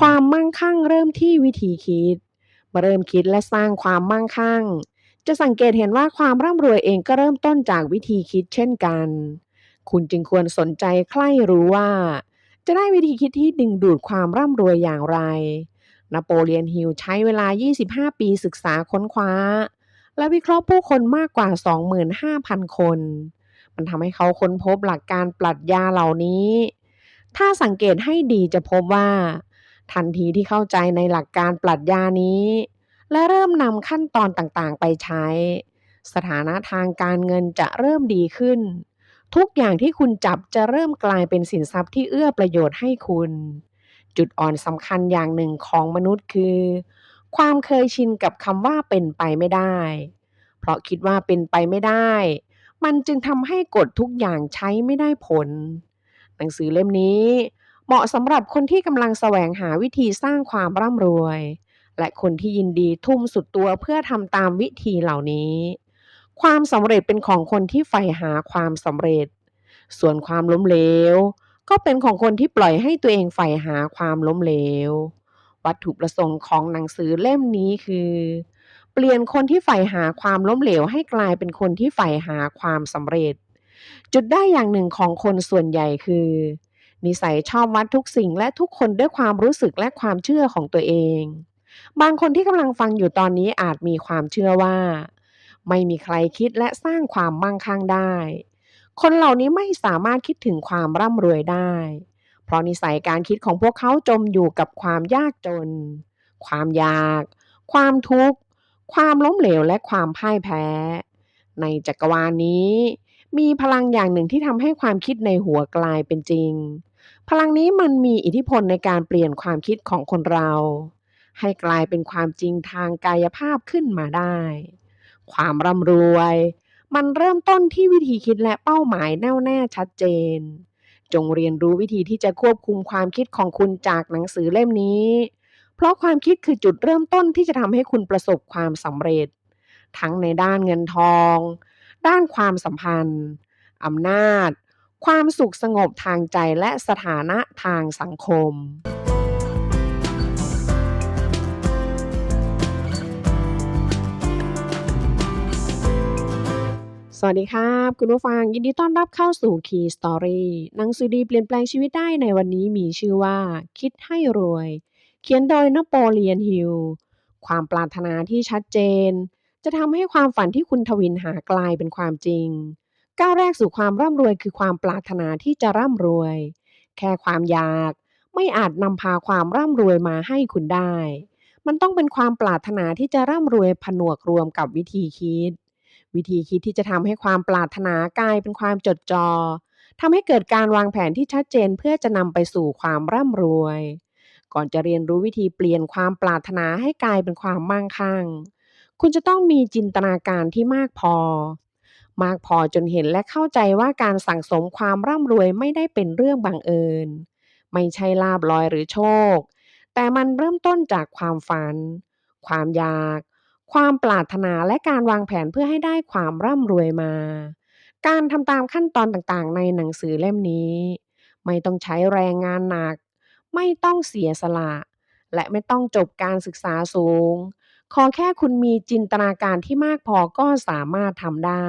ความมั่งคั่งเริ่มที่วิธีคิด มาเริ่มคิดและสร้างความมั่งคั่ง จะสังเกตเห็นว่าความร่ำรวยเองก็เริ่มต้นจากวิธีคิดเช่นกัน คุณจึงควรสนใจใคร่รู้ว่า จะได้วิธีคิดที่ดึงดูดความร่ำรวยอย่างไร นโปเลียนฮิลใช้เวลา 25 ปีศึกษาค้นคว้า และวิเคราะห์ผู้คนมากกว่า 25,000 คน มันทำให้เขาค้นพบหลักการปรัชญาเหล่านี้ ถ้าสังเกตให้ดีจะพบว่า ทันทีที่เข้าใจในหลักการปรัชญานี้ และเริ่มนำขั้นตอนต่างๆ ไปใช้ สถานะทางการเงินจะเริ่มดีขึ้น ทุกอย่างที่คุณจับจะเริ่มกลายเป็นสินทรัพย์ที่เอื้อประโยชน์ให้คุณ จุดอ่อนสำคัญอย่างหนึ่งของมนุษย์คือ ความเคยชินกับคำว่าเป็นไปไม่ได้ เพราะคิดว่าเป็นไปไม่ได้ มันจึงทำให้กฎทุกอย่างใช้ไม่ได้ผล หนังสือเล่มนี้ เหมาะสำหรับคนที่กำลังแสวงหาวิธีสร้างความร่ำรวย และคนที่ยินดีทุ่มสุดตัวเพื่อทำตามวิธีเหล่านี้ ความสำเร็จเป็นของคนที่ใฝ่หาความสำเร็จ ส่วนความล้มเหลว ก็เป็นของคนที่ปล่อยให้ตัวเองใฝ่หาความล้มเหลว วัตถุประสงค์ของหนังสือเล่มนี้คือ เปลี่ยนคนที่ใฝ่หาความล้มเหลวให้กลายเป็นคนที่ใฝ่หาความสำเร็จ จุดได้อย่างหนึ่งของคนส่วนใหญ่คือ นิสัยชอบวัดทุกสิ่งและทุกคนด้วยความรู้สึกและความเชื่อของตัวเอง บางคนที่กำลังฟังอยู่ตอนนี้อาจมีความเชื่อว่า ไม่มีใครคิดและสร้างความมั่งคั่งได้ คนเหล่านี้ไม่สามารถคิดถึงความร่ำรวยได้ เพราะนิสัยการคิดของพวกเขาจมอยู่กับความยากจน ความยาก ความทุกข์ ความล้มเหลวและความพ่ายแพ้ ในจักรวาลนี้มีพลังอย่างหนึ่งที่ทำให้ความคิดในหัวกลายเป็นจริง พลังนี้มันมีอิทธิพลในการเปลี่ยนความคิดของคนเรา ให้กลายเป็นความจริงทางกายภาพขึ้นมาได้ ความร่ำรวย มันเริ่มต้นที่วิธีคิดและเป้าหมายแน่วแน่ชัดเจน จงเรียนรู้วิธีที่จะควบคุมความคิดของคุณจากหนังสือเล่มนี้ เพราะความคิดคือจุดเริ่มต้นที่จะทำให้คุณประสบความสำเร็จ ทั้งในด้านเงินทอง ด้านความสัมพันธ์อำนาจ ความสุขสงบทางใจและสถานะทางสังคมสวัสดีครับ คุณผู้ฟังยินดีต้อนรับเข้าสู่ Key Story หนังสือดีเปลี่ยนแปลงชีวิตได้ในวันนี้มีชื่อว่า คิดให้รวย เขียนโดยนโปเลียนฮิลความปรารถนาที่ชัดเจน จะทำให้ความฝันที่คุณทวินหากลายเป็นความจริง ก้าวแรกสู่ความร่ำรวยคือความปรารถนาที่จะร่ำรวย แค่ความอยากไม่อาจนำพาความร่ำรวยมาให้คุณได้ มันต้องเป็นความปรารถนาที่จะร่ำรวยผนวกรวมกับวิธีคิด วิธีคิดที่จะทำให้ความปรารถนากลายเป็นความจดจอ่อทำให้เกิดการวางแผนที่ชัดเจนเพื่อจะนำไปสู่ความร่ำรวย ก่อนจะเรียนรู้วิธีเปลี่ยนความปรารถนาให้กลายเป็นความมั่งคั่ง คุณจะต้องมีจินตนาการที่มากพอ มากพอจนเห็นและเข้าใจว่าการสั่งสมความร่ำรวยไม่ได้เป็นเรื่องบังเอิญ ไม่ใช่ลาบลอยหรือโชค แต่มันเริ่มต้นจากความฝัน ความอยาก ความปรารถนาและการวางแผนเพื่อให้ได้ความร่ำรวยมา การทำตามขั้นตอนต่างๆ ในหนังสือเล่มนี้ ไม่ต้องใช้แรงงานหนัก ไม่ต้องเสียสละ และไม่ต้องจบการศึกษาสูง ขอแค่คุณมีจินตนาการที่มากพอก็สามารถทำได้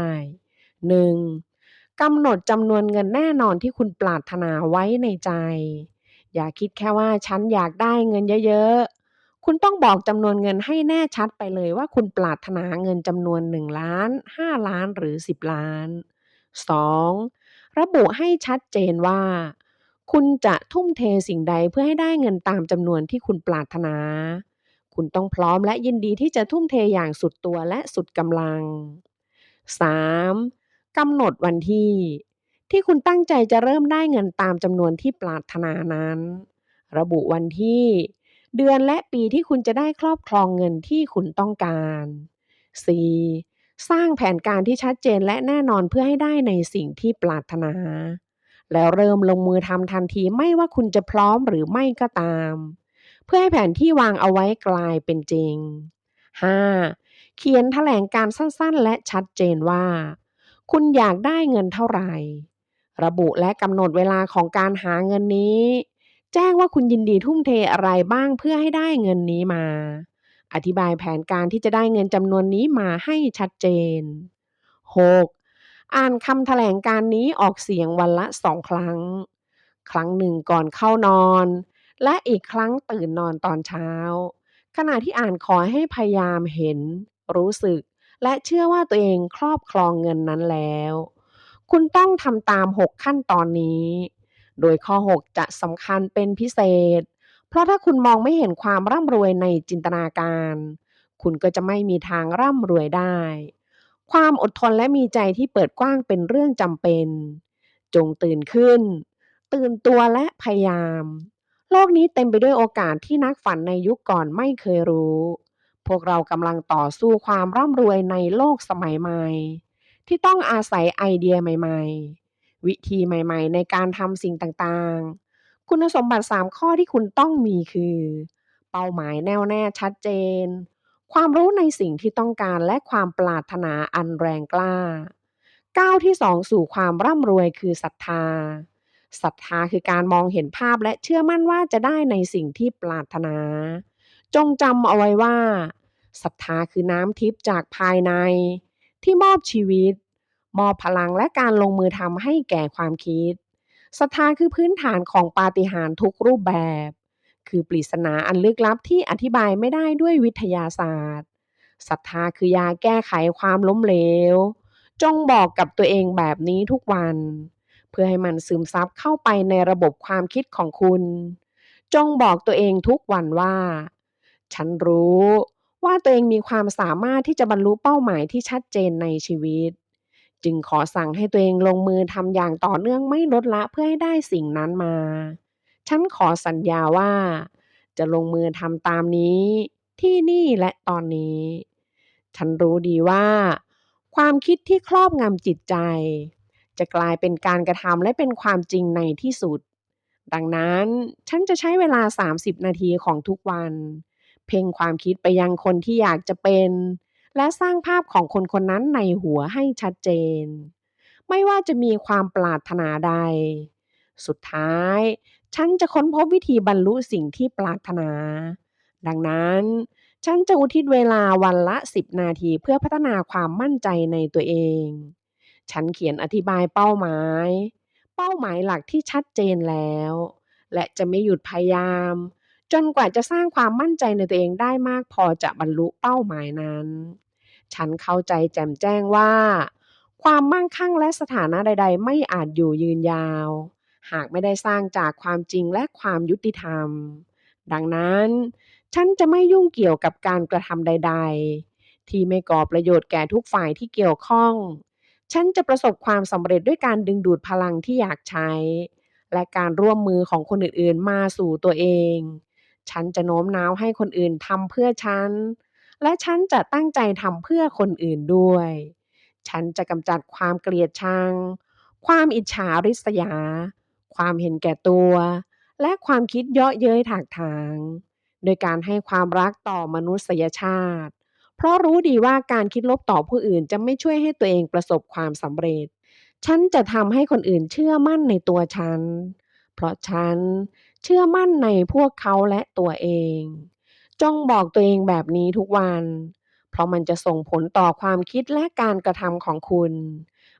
1. กำหนดจำนวนเงินแน่นอนที่คุณปรารถนาไว้ในใจ อย่าคิดแค่ว่าฉันอยากได้เงินเยอะๆ คุณต้องบอกจำนวนเงินให้แน่ชัดไปเลยว่าคุณปรารถนาเงินจำนวน 1 ล้าน 5 ล้านหรือ 10 ล้าน 2. ระบุให้ชัดเจนว่า คุณจะทุ่มเทสิ่งใดเพื่อให้ได้เงินตามจำนวนที่คุณปรารถนา คุณต้องพร้อมและยินดีที่จะทุ่มเทอย่างสุดตัวและสุดกำลัง 3. กำหนดวันที่ ที่คุณตั้งใจจะเริ่มได้เงินตามจำนวนที่ปรารถนานั้น ระบุวันที่ เดือนและปีที่คุณจะได้ครอบครองเงินที่คุณต้องการ 4. สร้างแผนการที่ชัดเจนและแน่นอนเพื่อให้ได้ในสิ่งที่ปรารถนา แล้วเริ่มลงมือทำทันทีไม่ว่าคุณจะพร้อมหรือไม่ก็ตาม เพื่อให้แผนที่วางเอาไว้กลายเป็นจริง 5. เขียนแถลงการสั้นๆ และชัดเจนว่า คุณอยากได้เงินเท่าไหร่ ระบุและกำหนดเวลาของการหาเงินนี้ แจ้งว่าคุณยินดีทุ่มเทอะไรบ้างเพื่อให้ได้เงินนี้มา อธิบายแผนการที่จะได้เงินจำนวนนี้มาให้ชัดเจน 6. อ่านคำแถลงการนี้ออกเสียงวันละสองครั้ง ครั้งหนึ่งก่อนเข้านอน และอีกครั้งตื่นนอนตอนเช้า ขณะที่อ่านขอให้พยายามเห็น รู้สึก และเชื่อว่าตัวเองครอบครองเงินนั้นแล้ว คุณต้องทำตาม 6 ขั้นตอนนี้ โดยข้อ 6 จะสำคัญเป็นพิเศษ เพราะถ้าคุณมองไม่เห็นความร่ำรวยในจินตนาการ คุณก็จะไม่มีทางร่ำรวยได้ ความอดทนและมีใจที่เปิดกว้างเป็นเรื่องจำเป็น จงตื่นขึ้น ตื่นตัวและพยายาม โลกนี้เต็มไปด้วยโอกาสที่นักฝันในยุคก่อนไม่เคยรู้ พวกเรากำลังต่อสู้ความร่ำรวยในโลกสมัยใหม่ ที่ต้องอาศัยไอเดียใหม่ ๆ วิธีใหม่ๆ ในการทำสิ่งต่างๆ คุณสมบัติ 3 ข้อที่คุณต้องมีคือ เป้าหมายแน่วแน่ชัดเจน ความรู้ในสิ่งที่ต้องการและความปรารถนาอันแรงกล้า ก้าวที่2สู่ความร่ำรวยคือศรัทธา ศรัทธาคือการมองเห็นภาพและเชื่อมั่นว่าจะได้ในสิ่งที่ปรารถนา จงจำเอาไว้ว่าศรัทธาคือน้ำทิพย์จากภายใน ที่มอบชีวิต มอบพลังและการลงมือทำให้แก่ความคิดศรัทธาคือพื้นฐานของปาฏิหาริย์ทุกรูปแบบ คือปริศนาอันลึกลับที่อธิบายไม่ได้ด้วยวิทยาศาสตร์ศรัทธาคือยาแก้ไขความล้มเหลว จงบอกกับตัวเองแบบนี้ทุกวัน พื่อให้มันซึมซับเข้าไปในระบบความคิดของคุณ จงบอกตัวเองทุกวันว่า ฉันรู้ว่าตัวเองมีความสามารถที่จะบรรลุเป้าหมายที่ชัดเจนในชีวิต จึงขอสั่งให้ตัวเองลงมือทำอย่างต่อเนื่องไม่ลดละเพื่อให้ได้สิ่งนั้นมา ฉันขอสัญญาว่า จะลงมือทำตามนี้ ที่นี่และตอนนี้ ฉันรู้ดีว่า ความคิดที่ครอบงำจิตใจ จะกลายเป็นการกระทำและเป็นความจริงในที่สุด ดังนั้นฉันจะใช้เวลา 30 นาทีของทุกวัน เพ่งความคิดไปยังคนที่อยากจะเป็น และสร้างภาพของคนคนนั้นในหัวให้ชัดเจน ไม่ว่าจะมีความปรารถนาใด สุดท้าย ฉันจะค้นพบวิธีบรรลุสิ่งที่ปรารถนา ดังนั้นฉันจะอุทิศเวลาวันละ 10 นาทีเพื่อพัฒนาความมั่นใจในตัวเอง ฉันเขียนอธิบายเป้าหมาย เป้าหมายหลักที่ชัดเจนแล้ว และจะไม่หยุดพยายาม จนกว่าจะสร้างความมั่นใจในตัวเองได้มากพอจะบรรลุเป้าหมายนั้น ฉันเข้าใจแจ่มแจ้งว่า ความมั่งคั่งและสถานะใด ๆ ไม่อาจอยู่ยืนยาว หากไม่ได้สร้างจากความจริงและความยุติธรรม ดังนั้น ฉันจะไม่ยุ่งเกี่ยวกับการกระทำใด ๆที่ไม่ก่อประโยชน์แก่ทุกฝ่ายที่เกี่ยวข้อง ฉันจะประสบความสำเร็จด้วยการดึงดูดพลังที่อยากใช้ และการร่วมมือของคนอื่นๆ มาสู่ตัวเอง ฉันจะโน้มน้าวให้คนอื่นทำเพื่อฉัน และฉันจะตั้งใจทำเพื่อคนอื่นด้วย ฉันจะกำจัดความเกลียดชัง ความอิจฉาริษยา ความเห็นแก่ตัว และความคิดเยาะเย้ยถากถาง โดยการให้ความรักต่อมนุษยชาติ เพราะรู้ดีว่าการคิดลบต่อผู้อื่นจะไม่ช่วยให้ตัวเองประสบความสำเร็จ ฉันจะทำให้คนอื่นเชื่อมั่นในตัวฉัน เพราะฉันเชื่อมั่นในพวกเขาและตัวเอง จงบอกตัวเองแบบนี้ทุกวัน เพราะมันจะส่งผลต่อความคิดและการกระทำของคุณ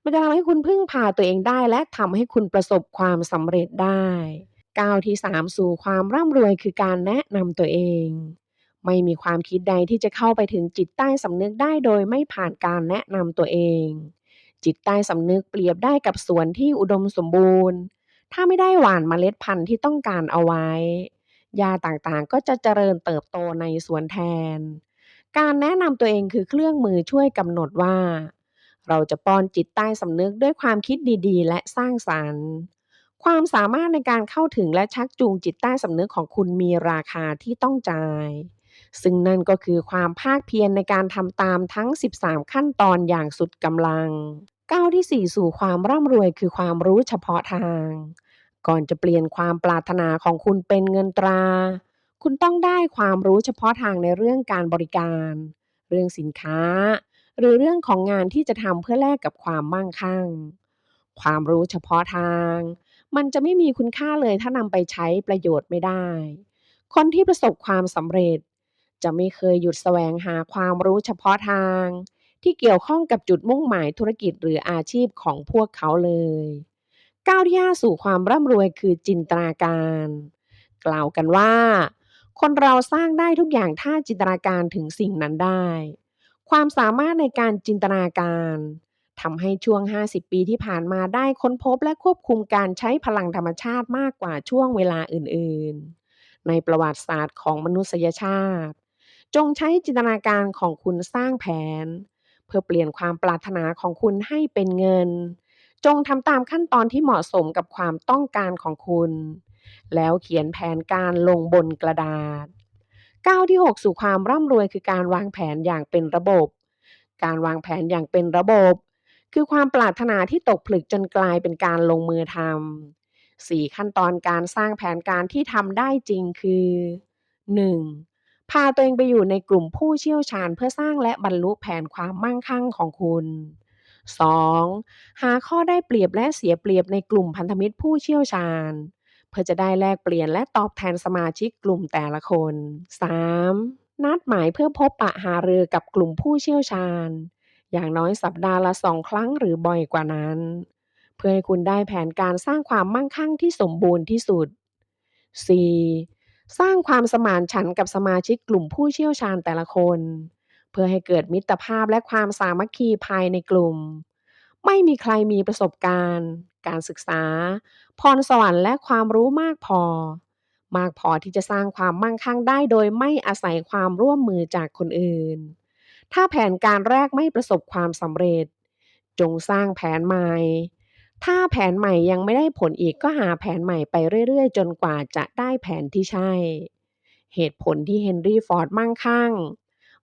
มันจะทำให้คุณพึ่งพาตัวเองได้และทำให้คุณประสบความสำเร็จได้ก้าวที่ 3 สู่ความร่ำรวยคือการแนะนำตัวเอง ไม่มีความคิดใดที่จะเข้าไปถึงจิตใต้สำนึกได้โดยไม่ผ่านการแนะนำตัวเอง จิตใต้สำนึกเปรียบได้กับสวนที่อุดมสมบูรณ์ ถ้าไม่ได้หว่านเมล็ดพันธุ์ที่ต้องการเอาไว้หญ้าต่างๆก็จะเจริญเติบโตในสวนแทน การแนะนำตัวเองคือเครื่องมือช่วยกำหนดว่า เราจะป้อนจิตใต้สำนึกด้วยความคิดดีๆ และสร้างสรรค์ความสามารถในการเข้าถึงและชักจูงจิตใต้สำนึกของคุณมีราคาที่ต้องจ่าย ซึ่งนั่นก็คือความภาคเพียรในการทำตามทั้ง 13 ขั้นตอนอย่างสุดกำลัง ก้าวที่ 4 สู่ความร่ำรวยคือความรู้เฉพาะทาง ก่อนจะเปลี่ยนความปรารถนาของคุณเป็นเงินตรา คุณต้องได้ความรู้เฉพาะทางในเรื่องการบริการ เรื่องสินค้า หรือเรื่องของงานที่จะทำเพื่อแลกกับความมั่งคั่ง ความรู้เฉพาะทาง มันจะไม่มีคุณค่าเลยถ้านำไปใช้ประโยชน์ไม่ได้ คนที่ประสบความสำเร็จ จะไม่เคยหยุดแสวงหาความรู้เฉพาะทาง ที่เกี่ยวข้องกับจุดมุ่งหมายธุรกิจหรืออาชีพของพวกเขาเลย ก้าวที่5สู่ความร่ำรวยคือจินตนาการ กล่าวกันว่า คนเราสร้างได้ทุกอย่างถ้าจินตนาการถึงสิ่งนั้นได้ ความสามารถในการจินตนาการทำให้ช่วง 50 ปีที่ผ่านมาได้ค้นพบและควบคุมการใช้พลังธรรมชาติมากกว่าช่วงเวลาอื่น ๆ ในประวัติศาสตร์ของมนุษยชาติ จงใช้จินตนาการของคุณสร้างแผน เพื่อเปลี่ยนความปรารถนาของคุณให้เป็นเงิน จงทำตามขั้นตอนที่เหมาะสมกับความต้องการของคุณ แล้วเขียนแผนการลงบนกระดาษก้าวที่ 6 สู่ความร่ำรวยคือการวางแผนอย่างเป็นระบบ การวางแผนอย่างเป็นระบบ คือความปรารถนาที่ตกผลึกจนกลายเป็นการลงมือทำสี่ขั้นตอนการสร้างแผนการที่ทำได้จริงคือ 1. พาตัวเองไปอยู่ในกลุ่มผู้เชี่ยวชาญเพื่อสร้างและบรรลุแผนความมั่งคั่งของคุณ 2. หาข้อได้เปรียบและเสียเปรียบในกลุ่มพันธมิตรผู้เชี่ยวชาญ เพื่อจะได้แลกเปลี่ยนและตอบแทนสมาชิกกลุ่มแต่ละคน 3. นัดหมายเพื่อพบปะหารือกับกลุ่มผู้เชี่ยวชาญ อย่างน้อยสัปดาห์ละสองครั้งหรือบ่อยกว่านั้น เพื่อให้คุณได้แผนการสร้างความมั่งคั่งที่สมบูรณ์ที่สุด 4. สร้างความสมานฉันท์กับสมาชิกกลุ่มผู้เชี่ยวชาญแต่ละคน เพื่อให้เกิดมิตรภาพและความสามัคคีภายในกลุ่ม ไม่มีใครมีประสบการณ์ การศึกษา พรสวรรค์และความรู้มากพอ มากพอที่จะสร้างความมั่งคั่งได้โดยไม่อาศัยความร่วมมือจากคนอื่น ถ้าแผนการแรกไม่ประสบความสำเร็จ จงสร้างแผนใหม่ ถ้าแผนใหม่ยังไม่ได้ผลอีกก็หาแผนใหม่ไปเรื่อยๆ จนกว่าจะได้แผนที่ใช่ เหตุผลที่เฮนรี่ฟอร์ดมั่งคั่ง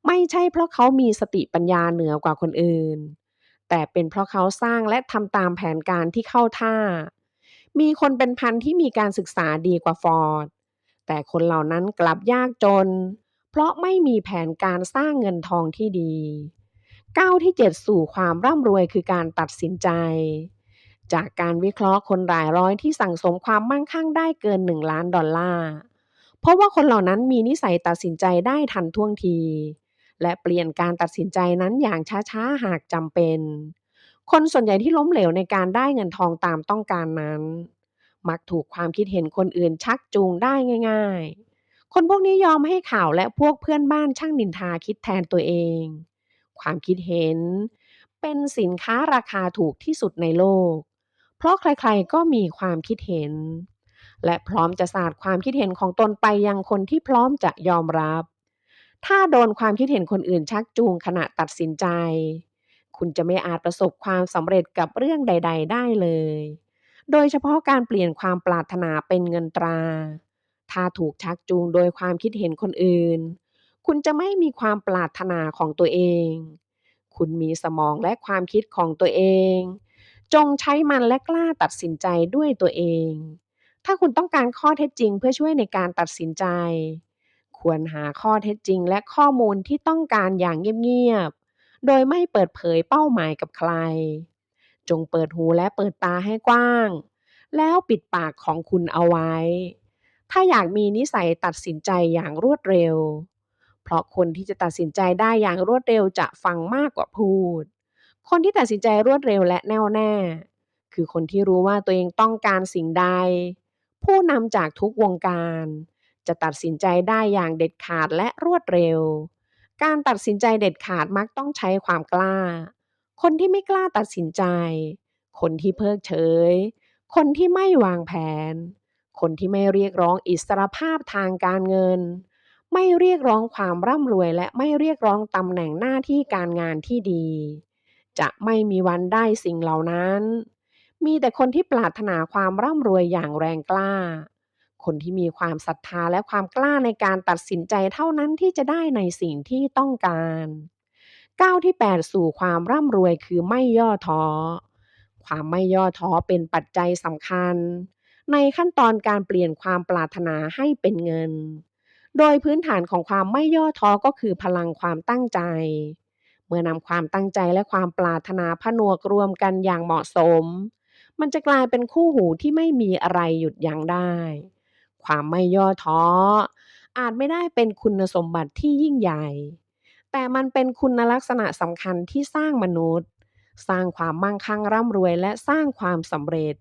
ไม่ใช่เพราะเขามีสติปัญญาเหนือกว่าคนอื่น แต่เป็นเพราะเขาสร้างและทำตามแผนการที่เข้าท่า มีคนเป็นพันที่มีการศึกษาดีกว่าฟอร์ด แต่คนเหล่านั้นกลับยากจน เพราะไม่มีแผนการสร้างเงินทองที่ดีก้าวที่ 7 สู่ความร่ำรวยคือการตัดสินใจ จากการวิเคราะห์คนหลายร้อยที่สั่งสมความมั่งคั่งได้เกิน 1 ล้านดอลลาร์ เพราะว่าคนเหล่านั้นมีนิสัยตัดสินใจได้ทันท่วงที และเปลี่ยนการตัดสินใจนั้นอย่างช้าๆ หากจำเป็น คนส่วนใหญ่ที่ล้มเหลวในการได้เงินทองตามต้องการนั้น มักถูกความคิดเห็นคนอื่นชักจูงได้ง่าย ๆ คนพวกนี้ยอมให้ข่าวและพวกเพื่อนบ้านช่างนินทาคิดแทนตัวเอง ความคิดเห็นเป็นสินค้าราคาถูกที่สุดในโลก เพราะใครๆก็มีความคิดเห็น และพร้อมจะสาดความคิดเห็นของตนไปยังคนที่พร้อมจะยอมรับ ถ้าโดนความคิดเห็นคนอื่นชักจูงขณะตัดสินใจ คุณจะไม่อาจประสบความสำเร็จกับเรื่องใด ๆ ได้เลย โดยเฉพาะการเปลี่ยนความปรารถนาเป็นเงินตรา ถ้าถูกชักจูงโดยความคิดเห็นคนอื่น คุณจะไม่มีความปรารถนาของตัวเอง คุณมีสมองและความคิดของตัวเอง จงใช้มันและกล้าตัดสินใจด้วยตัวเอง ถ้าคุณต้องการข้อเท็จจริงเพื่อช่วยในการตัดสินใจ ควรหาข้อเท็จจริงและข้อมูลที่ต้องการอย่างเงียบๆ โดยไม่เปิดเผยเป้าหมายกับใคร จงเปิดหูและเปิดตาให้กว้าง แล้วปิดปากของคุณเอาไว้ ถ้าอยากมีนิสัยตัดสินใจอย่างรวดเร็ว เพราะคนที่จะตัดสินใจได้อย่างรวดเร็วจะฟังมากกว่าพูด คนที่ตัดสินใจรวดเร็วและแน่วแน่ คือคนที่รู้ว่าตัวเองต้องการสิ่งใด ผู้นำจากทุกวงการ จะตัดสินใจได้อย่างเด็ดขาดและรวดเร็ว การตัดสินใจเด็ดขาดมักต้องใช้ความกล้า คนที่ไม่กล้าตัดสินใจ คนที่เพิกเฉย คนที่ไม่วางแผน คนที่ไม่เรียกร้องอิสรภาพทางการเงิน ไม่เรียกร้องความร่ำรวยและไม่เรียกร้องตำแหน่งหน้าที่การงานที่ดี จะไม่มีวันได้สิ่งเหล่านั้น มีแต่คนที่ปรารถนาความร่ำรวยอย่างแรงกล้า คนที่มีความศรัทธาและความกล้าในการตัดสินใจเท่านั้นที่จะได้ในสิ่งที่ต้องการก้าวที่8สู่ความร่ำรวยคือไม่ย่อท้อ ความไม่ย่อท้อเป็นปัจจัยสำคัญ ในขั้นตอนการเปลี่ยนความปรารถนาให้เป็นเงิน โดยพื้นฐานของความไม่ย่อท้อก็คือพลังความตั้งใจ มื่อนำความตั้งใจและความปรารถนาผนวกรวมกันอย่างเหมาะสม มันจะกลายเป็นคู่หูที่ไม่มีอะไรหยุดยั้งได้ ความไม่ย่อท้อ อาจไม่ได้เป็นคุณสมบัติที่ยิ่งใหญ่ แต่มันเป็นคุณลักษณะสำคัญที่สร้างมนุษย์ สร้างความมั่งคั่งร่ำรวยและสร้างความสำเร็จ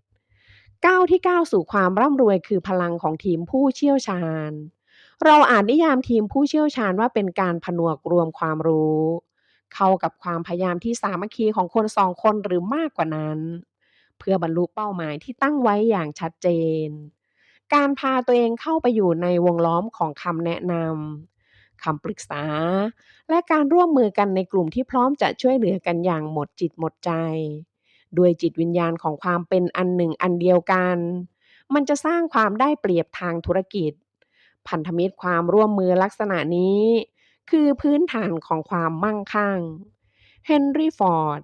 ก้าวที่ก้าวสู่ความร่ำรวยคือพลังของทีมผู้เชี่ยวชาญ เราอาจนิยามทีมผู้เชี่ยวชาญว่าเป็นการผนวกรวมความรู้ เข้ากับความพยายามที่สามัคคีของคนสองคนหรือมากกว่านั้น เพื่อบรรลุเป้าหมายที่ตั้งไว้อย่างชัดเจน การพาตัวเองเข้าไปอยู่ในวงล้อมของคำแนะนำคำปรึกษา และการร่วมมือกันในกลุ่มที่พร้อมจะช่วยเหลือกันอย่างหมดจิตหมดใจด้วยจิตวิญญาณของความเป็นอันหนึ่งอันเดียวกัน มันจะสร้างความได้เปรียบทางธุรกิจ พันธมิตรความร่วมมือลักษณะนี้ คือพื้นฐานของความมั่งคั่ง เฮนรี่ฟอร์ด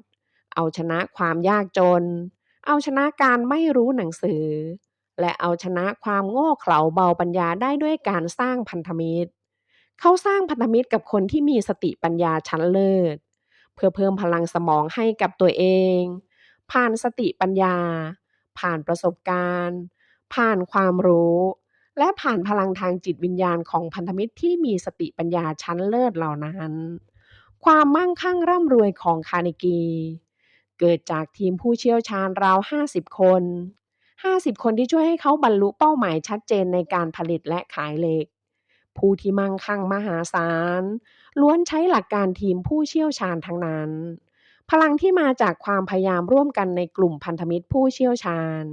เอาชนะความยากจน เอาชนะการไม่รู้หนังสือ และเอาชนะความโง่เขลาเบาปัญญาได้ด้วยการสร้างพันธมิตร เขาสร้างพันธมิตรกับคนที่มีสติปัญญาชั้นเลิศ เพื่อเพิ่มพลังสมองให้กับตัวเอง ผ่านสติปัญญา ผ่านประสบการณ์ ผ่านความรู้ และผ่านพลังทางจิตวิญญาณของพันธมิตรที่มีสติปัญญาชั้นเลิศเหล่านั้น ความมั่งคั่งร่ำรวยของคาร์เนกี เกิดจากทีมผู้เชี่ยวชาญราว 50 คน 50 คนที่ช่วยให้เขาบรรลุเป้าหมายชัดเจนในการผลิตและขายเหล็ก ผู้ที่มั่งคั่งมหาศาล ล้วนใช้หลักการทีมผู้เชี่ยวชาญทั้งนั้น พลังที่มาจากความพยายามร่วมกันในกลุ่มพันธมิตรผู้เชี่ยวชาญ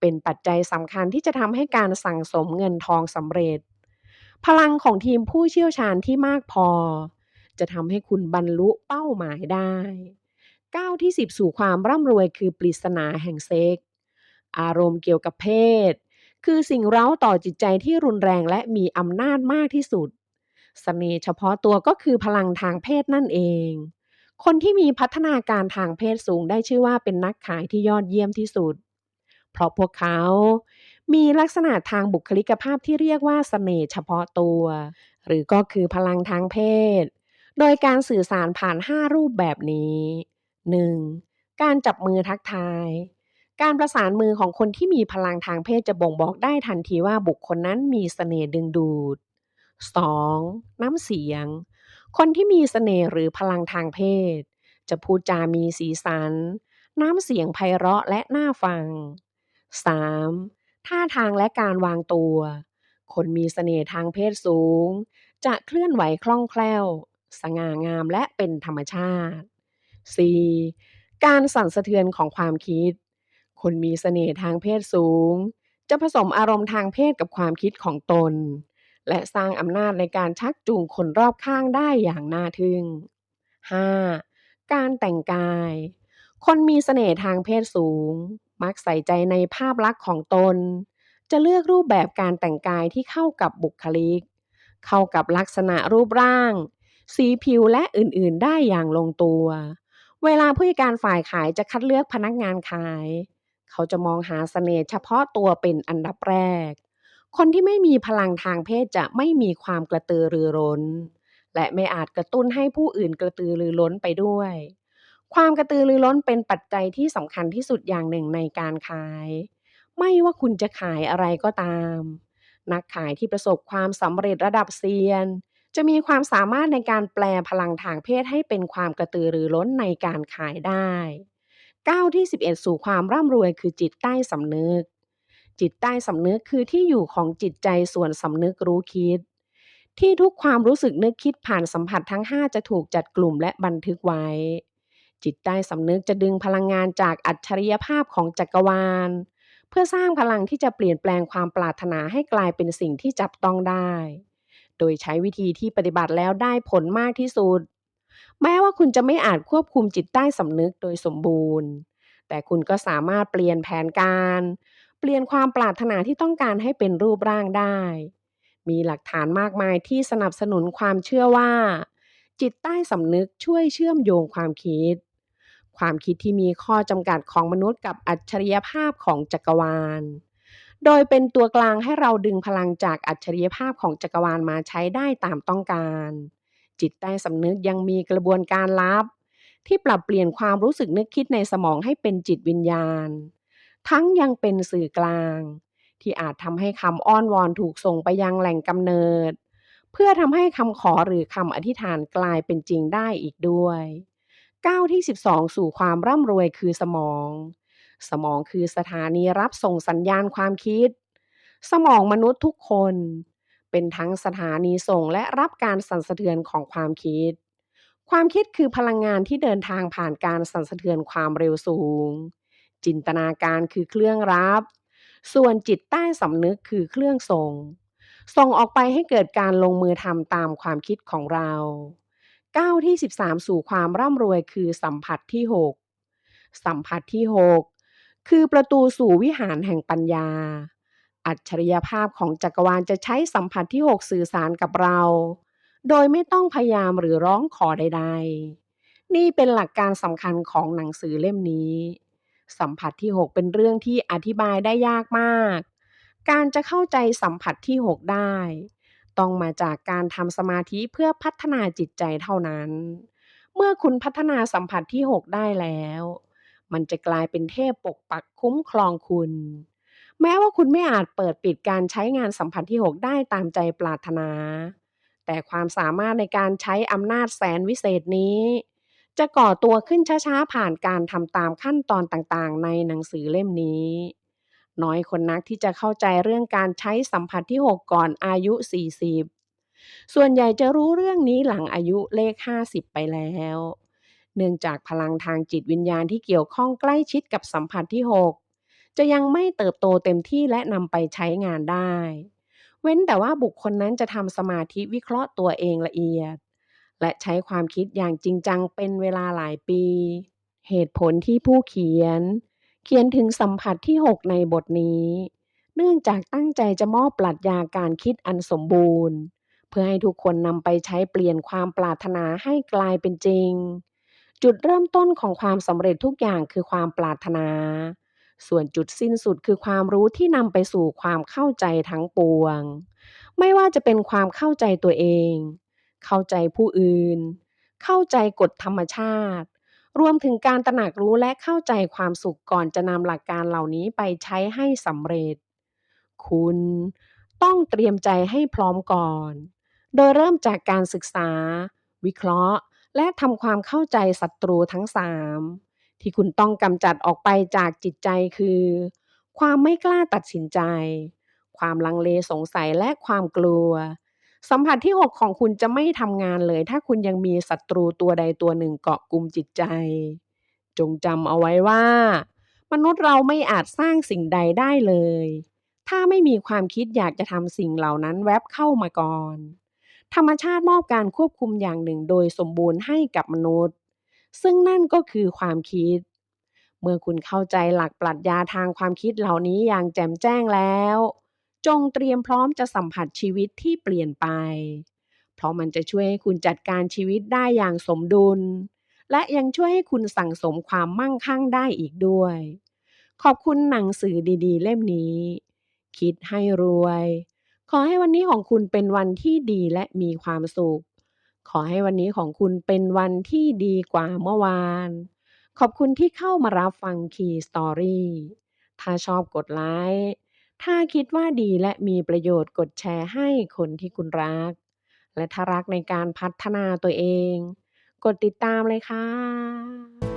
เป็นปัจจัยสำคัญที่จะทำให้การสั่งสมเงินทองสำเร็จ พลังของทีมผู้เชี่ยวชาญที่มากพอ จะทำให้คุณบรรลุเป้าหมายได้ก้าวที่10สู่ความร่ำรวยคือปริศนาแห่งเซ็ก อารมณ์เกี่ยวกับเพศ คือสิ่งเร้าต่อจิตใจที่รุนแรงและมีอำนาจมากที่สุดสเสน่ห์เฉพาะตัวก็คือพลังทางเพศนั่นเอง คนที่มีพัฒนาการทางเพศสูงได้ชื่อว่าเป็นนักขายที่ยอดเยี่ยมที่สุด เพราะพวกเขามีลักษณะทางบุคลิกภาพที่เรียกว่าเสน่ห์เฉพาะตัว หรือก็คือพลังทางเพศ โดยการสื่อสารผ่าน 5 รูปแบบนี้ 1. การจับมือทักทาย การประสานมือของคนที่มีพลังทางเพศจะบ่งบอกได้ทันทีว่าบุคคลนั้นมีเสน่ห์ดึงดูด 2. น้ำเสียง คนที่มีเสน่ห์หรือพลังทางเพศ จะพูดจามีสีสัน น้ำเสียงไพเราะและน่าฟัง 3. ท่าทางและการวางตัว คนมีเสน่ห์ทางเพศสูง จะเคลื่อนไหวคล่องแคล่ว สง่างามและเป็นธรรมชาติ 4. การสั่นสะเทือนของความคิด คนมีเสน่ห์ทางเพศสูง จะผสมอารมณ์ทางเพศกับความคิดของตน และสร้างอำนาจในการชักจูงคนรอบข้างได้อย่างน่าทึ่ง 5. การแต่งกาย คนมีเสน่ห์ทางเพศสูง มักใส่ใจในภาพลักษณ์ของตน จะเลือกรูปแบบการแต่งกายที่เข้ากับบุคลิก เข้ากับลักษณะรูปร่าง สีผิวและอื่นๆได้อย่างลงตัว เวลาผู้จัดการฝ่ายขายจะคัดเลือกพนักงานขาย เขาจะมองหาเสน่ห์เฉพาะตัวเป็นอันดับแรก คนที่ไม่มีพลังทางเพศจะไม่มีความกระตือรือร้น และไม่อาจกระตุ้นให้ผู้อื่นกระตือรือร้นไปด้วย ความกระตือรือร้นเป็นปัจจัยที่สำคัญที่สุดอย่างหนึ่งในการขาย ไม่ว่าคุณจะขายอะไรก็ตาม นักขายที่ประสบความสำเร็จระดับเซียน จะมีความสามารถในการแปลพลังทางเพศให้เป็นความกระตือรือร้นในการขายได้ก้าวที่ 11 สู่ความร่ำรวยคือจิตใต้สำนึก จิตใต้สำนึกคือที่อยู่ของจิตใจส่วนสำนึกรู้คิด ที่ทุกความรู้สึกนึกคิดผ่านสัมผัสทั้ง 5 จะถูกจัดกลุ่มและบันทึกไว้ จิตใต้สำนึกจะดึงพลังงานจากอัจฉริยภาพของจักรวาล เพื่อสร้างพลังที่จะเปลี่ยนแปลงความปรารถนาให้กลายเป็นสิ่งที่จับต้องได้ โดยใช้วิธีที่ปฏิบัติแล้วได้ผลมากที่สุด แม้ว่าคุณจะไม่อาจควบคุมจิตใต้สำนึกโดยสมบูรณ์ แต่คุณก็สามารถเปลี่ยนแผนการ เปลี่ยนความปรารถนาที่ต้องการให้เป็นรูปร่างได้ มีหลักฐานมากมายที่สนับสนุนความเชื่อว่าจิตใต้สำนึกช่วยเชื่อมโยงความคิด ความคิดที่มีข้อจำกัดของมนุษย์กับอัจฉริยภาพของจักรวาล โดยเป็นตัวกลางให้เราดึงพลังจากอัจฉริยภาพของจักรวาลมาใช้ได้ตามต้องการ จิตใต้สำนึกยังมีกระบวนการลับ ที่ปรับเปลี่ยนความรู้สึกนึกคิดในสมองให้เป็นจิตวิญญาณ ทั้งยังเป็นสื่อกลาง ที่อาจทำให้คำอ้อนวอนถูกส่งไปยังแหล่งกำเนิด เพื่อทำให้คำขอหรือคำอธิษฐานกลายเป็นจริงได้อีกด้วย ก้าวที่ 12 สู่ความร่ำรวยคือสมอง สมองคือสถานีรับส่งสัญญาณความคิด สมองมนุษย์ทุกคน เป็นทั้งสถานีส่งและรับการสั่นสะเทือนของความคิด ความคิดคือพลังงานที่เดินทางผ่านการสั่นสะเทือนความเร็วสูง จินตนาการคือเครื่องรับ ส่วนจิตใต้สำนึกคือเครื่องส่ง ส่งออกไปให้เกิดการลงมือทำตามความคิดของเรา ก้าวที่ 13 สู่ความร่ำรวยคือสัมผัสที่ 6 สัมผัสที่ 6 คือประตูสู่วิหารแห่งปัญญา อัจฉริยภาพของจักรวาลจะใช้สัมผัสที่ 6 สื่อสารกับเรา โดยไม่ต้องพยายามหรือร้องขอใด ๆ นี่เป็นหลักการสำคัญของหนังสือเล่มนี้ สัมผัสที่ 6 เป็นเรื่องที่อธิบายได้ยากมาก การจะเข้าใจสัมผัสที่ 6 ได้ ต้องมาจากการทำสมาธิเพื่อพัฒนาจิตใจเท่านั้น เมื่อคุณพัฒนาสัมผัสที่ 6 ได้แล้ว มันจะกลายเป็นเทพปกปักคุ้มครองคุณ แม้ว่าคุณไม่อาจเปิดปิดการใช้งานสัมผัสที่ 6 ได้ตามใจปรารถนา แต่ความสามารถในการใช้อำนาจแสนวิเศษนี้ จะก่อตัวขึ้นช้าๆผ่านการทำตามขั้นตอนต่างๆ ในหนังสือเล่มนี้ น้อยคนนักที่จะเข้าใจเรื่องการใช้สัมผัสที่ 6 ก่อนอายุ 40 ส่วนใหญ่จะรู้เรื่องนี้หลังอายุเลข 50 ไปแล้ว เนื่องจากพลังทางจิตวิญญาณที่เกี่ยวข้องใกล้ชิดกับสัมผัสที่ 6 จะยังไม่เติบโตเต็มที่และนำไปใช้งานได้ เว้นแต่ว่าบุคคลนั้นจะทำสมาธิวิเคราะห์ตัวเองละเอียด และใช้ความคิดอย่างจริงจังเป็นเวลาหลายปี เหตุผลที่ผู้เขียน ขียนถึงสัมผัสที่ 6 ในบทนี้ เนื่องจากตั้งใจจะมอบปรัชญาการคิดอันสมบูรณ์ เพื่อให้ทุกคนนำไปใช้เปลี่ยนความปรารถนาให้กลายเป็นจริง จุดเริ่มต้นของความสำเร็จทุกอย่างคือความปรารถนา ส่วนจุดสิ้นสุดคือความรู้ที่นำไปสู่ความเข้าใจทั้งปวง ไม่ว่าจะเป็นความเข้าใจตัวเอง เข้าใจผู้อื่น เข้าใจกฎธรรมชาติ รวมถึงการตระหนักรู้และเข้าใจความสุขก่อนจะนำหลักการเหล่านี้ไปใช้ให้สำเร็จ คุณต้องเตรียมใจให้พร้อมก่อน โดยเริ่มจากการศึกษา วิเคราะห์ และทำความเข้าใจศัตรูทั้ง3ที่คุณต้องกำจัดออกไปจากจิตใจคือ ความไม่กล้าตัดสินใจ ความลังเลสงสัยและความกลัว สัมผัสที่ 6 ของคุณจะไม่ทำงานเลย ถ้าคุณยังมีศัตรูตัวใดตัวหนึ่งเกาะกลุ่มจิตใจ จงจำเอาไว้ว่า มนุษย์เราไม่อาจสร้างสิ่งใดได้เลย ถ้าไม่มีความคิดอยากจะทำสิ่งเหล่านั้นแวบเข้ามาก่อน ธรรมชาติมอบการควบคุมอย่างหนึ่งโดยสมบูรณ์ให้กับมนุษย์ ซึ่งนั่นก็คือความคิด เมื่อคุณเข้าใจหลักปรัชญาทางความคิดเหล่านี้อย่างแจ่มแจ้งแล้ว จงเตรียมพร้อมจะสัมผัสชีวิตที่เปลี่ยนไป เพราะมันจะช่วยให้คุณจัดการชีวิตได้อย่างสมดุล และยังช่วยให้คุณสั่งสมความมั่งคั่งได้อีกด้วย ขอบคุณหนังสือดีๆ เล่มนี้ คิดให้รวย ขอให้วันนี้ของคุณเป็นวันที่ดีและมีความสุข ขอให้วันนี้ของคุณเป็นวันที่ดีกว่าเมื่อวาน ขอบคุณที่เข้ามารับฟัง Key Story ถ้าชอบกดไลค์ ถ้าคิดว่าดีและมีประโยชน์กดแชร์ให้คนที่คุณรัก และถ้ารักในการพัฒนาตัวเอง กดติดตามเลยค่ะ